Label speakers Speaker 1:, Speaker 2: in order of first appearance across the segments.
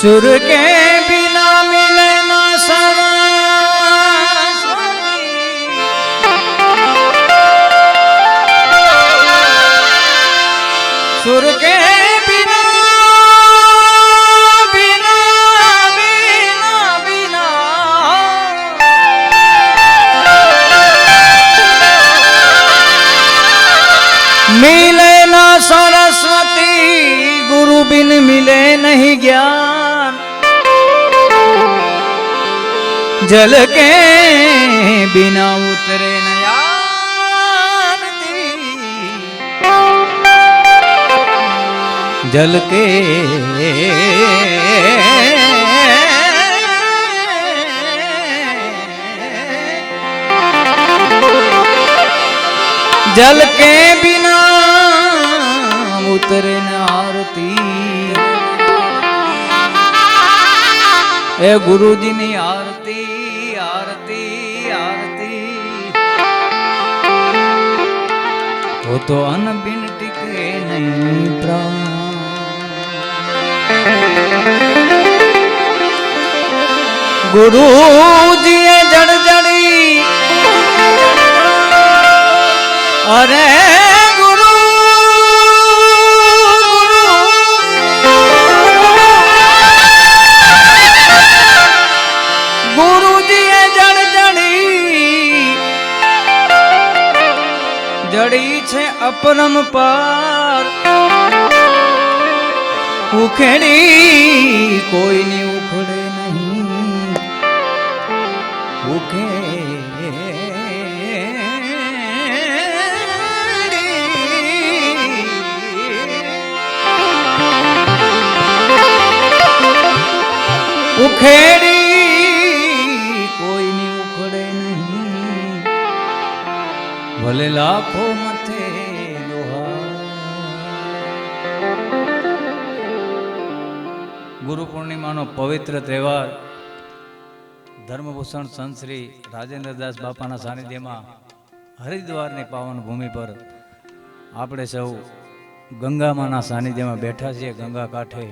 Speaker 1: सुर के बिना मिले ना सुर के बिना बिना बिना बिना। मिले ना सरस्वती, गुरु बिन मिले नहीं ज्ञान। जल के बिना उतरे नयान जल के जल के बिना उतरे न आरती એ ગુરુજીની આરતી તો અનબિન ટીકે નહીં ગુરુજીએ જડજડી અરે જડી છે અપરંપાર ઉખેડી કોઈની ઉખડે નહીં. ઉખે ઉખેડી ભલે લાખો પૂર્ણિમાનો પવિત્ર તહેવાર ધર્મભૂષણ સંત શ્રી રાજેન્દ્રદાસ બાપાના સાનિધ્યમાં હરિદ્વારની પાવન ભૂમિ પર આપણે સૌ ગંગામાના સાનિધ્યમાં બેઠા છીએ, ગંગા કાંઠે.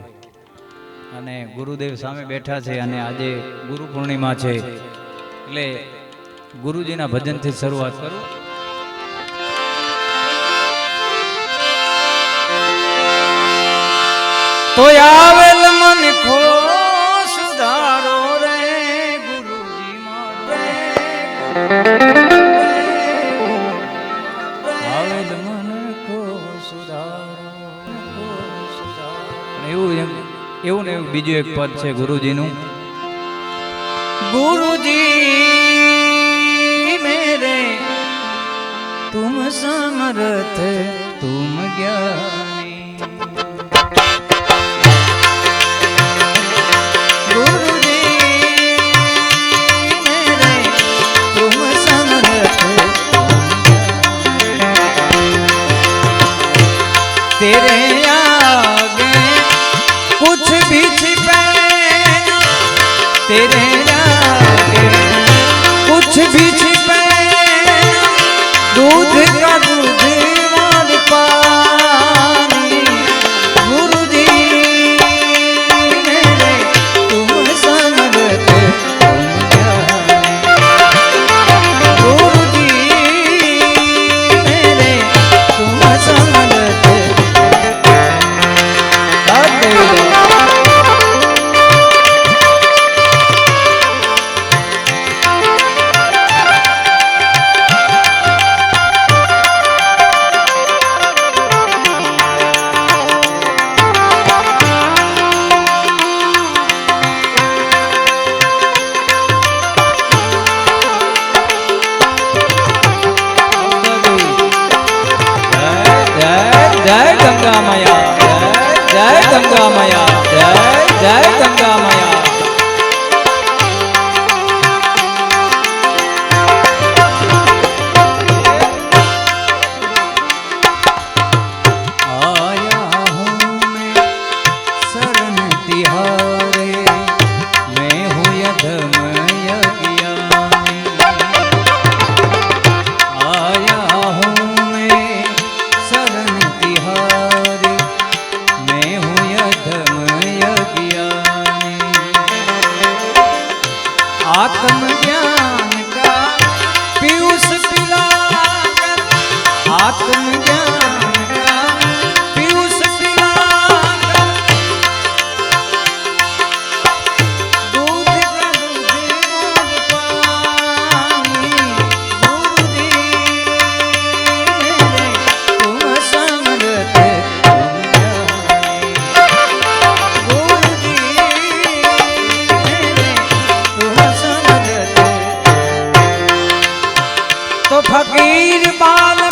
Speaker 1: અને ગુરુદેવ સામે બેઠા છે અને આજે ગુરુ પૂર્ણિમા છે. એટલે ગુરુજીના ભજનથી શરૂઆત કરું. તો આવેલ બીજું એક પદ છે ગુરુજીનું. ગુરુજી મેરે તુમ સમરથ. તુમ જ્ઞાની. querer. ফকির বাল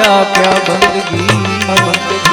Speaker 1: આપ્યા બંદગી.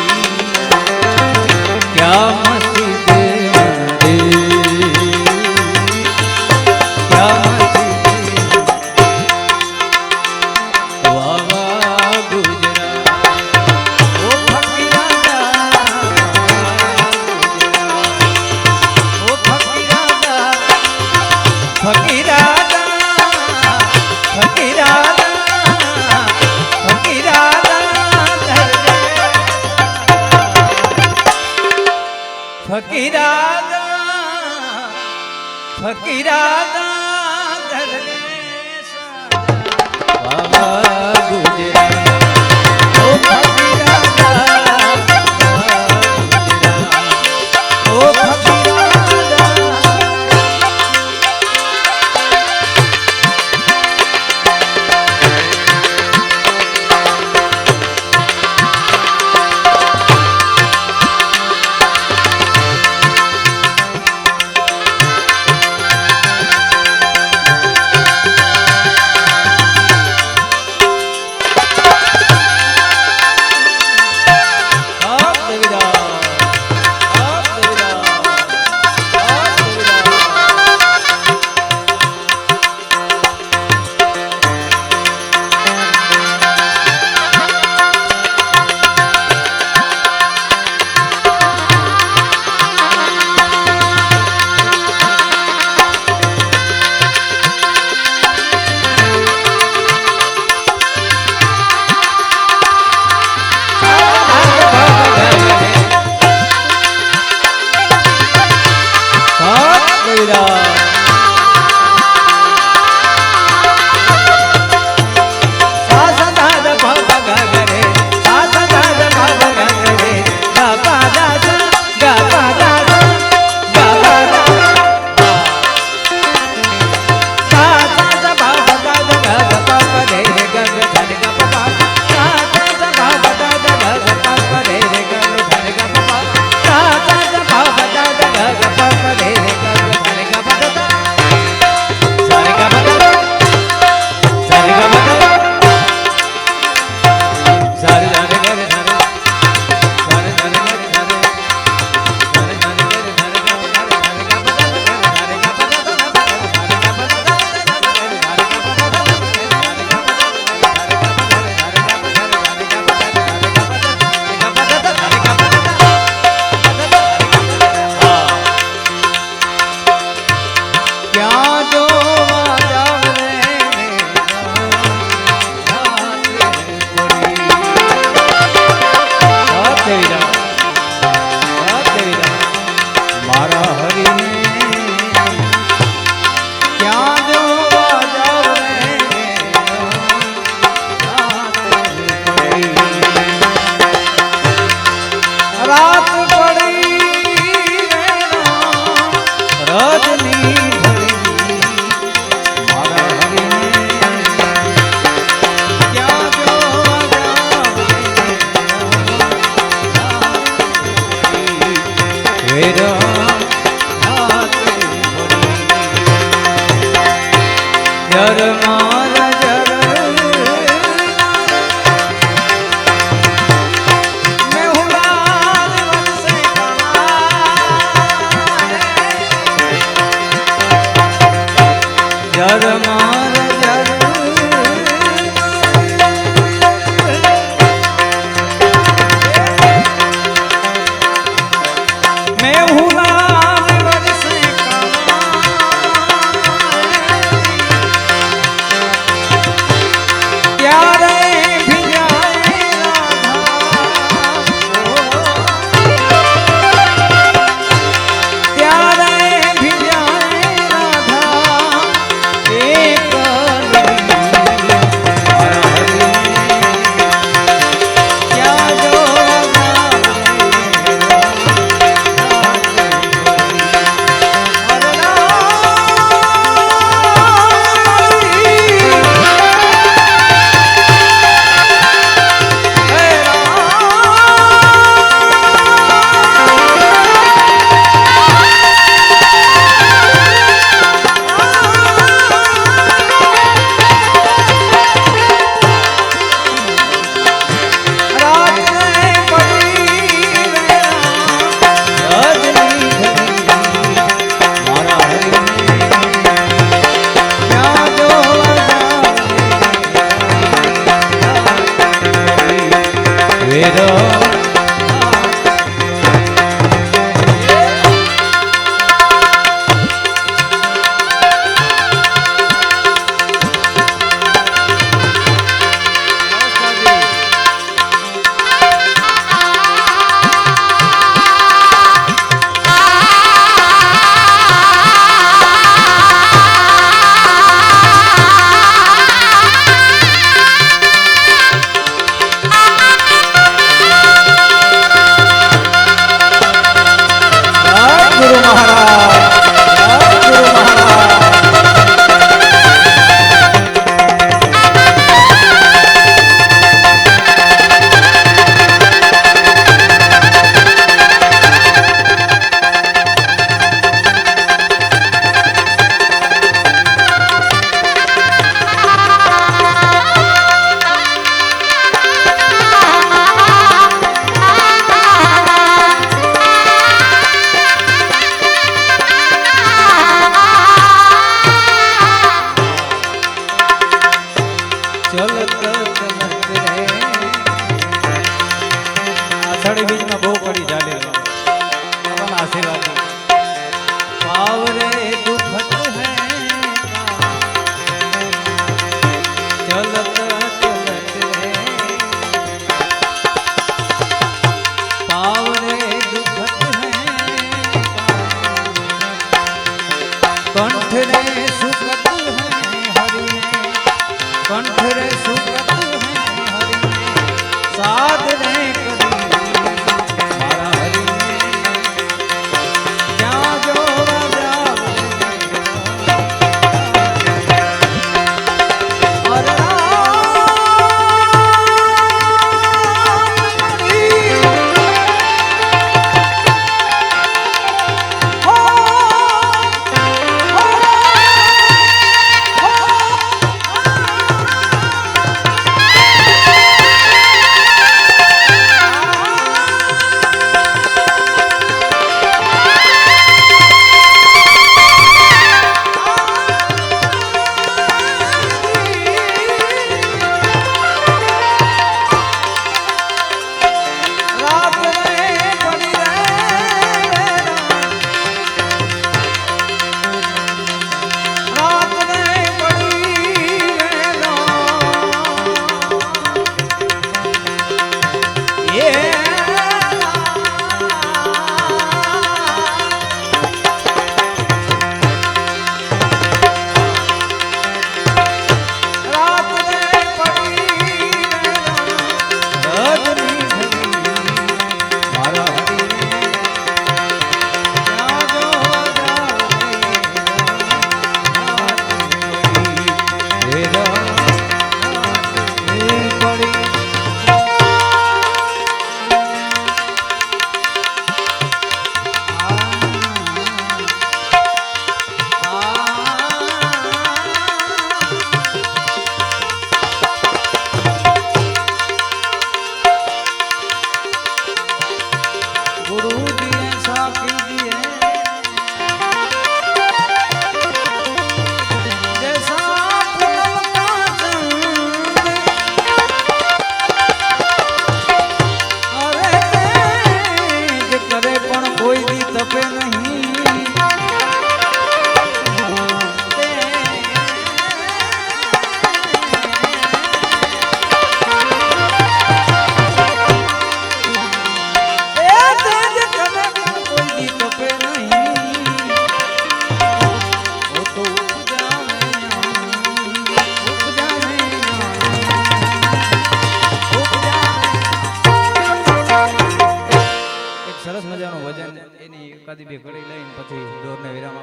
Speaker 1: મજાનું વજન એની એકાદી બે ઘડી લઈને પછી દોરને વિરામ.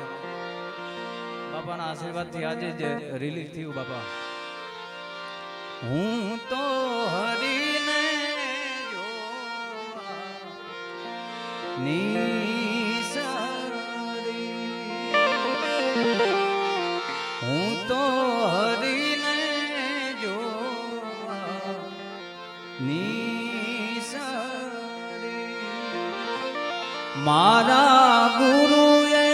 Speaker 1: બાપાના આશીર્વાદથી આજે જ રિલીઝ થયું બાપા. હું તો હરીને ની મારા ગુરુએ.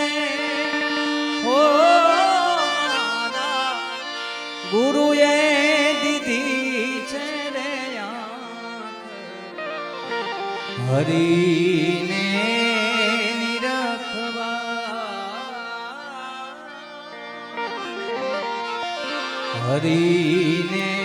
Speaker 1: હો ગુરુએ દીધી છે રે હરીને નિરખવા. હરીને